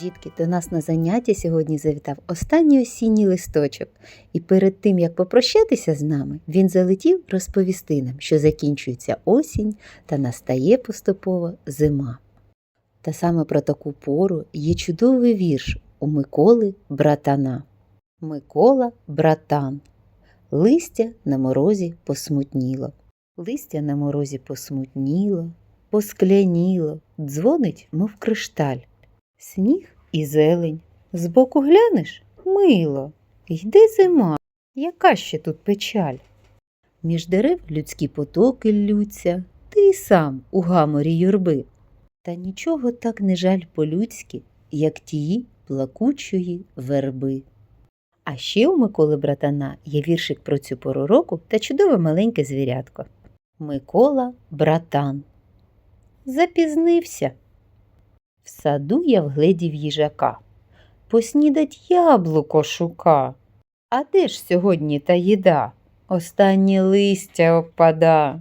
Дітки, до нас на заняття сьогодні завітав останній осінній листочок, і перед тим як попрощатися з нами, він залетів розповісти нам, що закінчується осінь та настає поступово зима. Та саме про таку пору є чудовий вірш у Миколи братана. Микола братан. Листя на морозі посмутніло. Листя на морозі посмутніло, поскляніло, дзвонить, мов кришталь. Сніг і зелень. Збоку глянеш мило. Йде зима. Яка ще тут печаль? Між дерев людські потоки ллються, ти й сам у гаморі юрби. Та нічого так не жаль по-людськи, як тії плакучої верби. А ще у Миколи братана є віршик про цю пору року та чудове маленьке звірятко. Микола братан. Запізнився. В саду я вгледів їжака. Поснідать яблуко шука. А де ж сьогодні та їда? Останнє листя опада.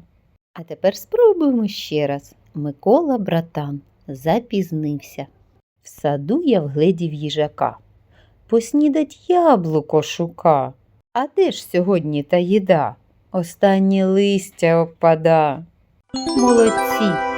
А тепер спробуємо ще раз. Микола братан запізнився. В саду я вгледів їжака. Поснідать яблуко шука. А де ж сьогодні та їда? Останнє листя опада. Молодці!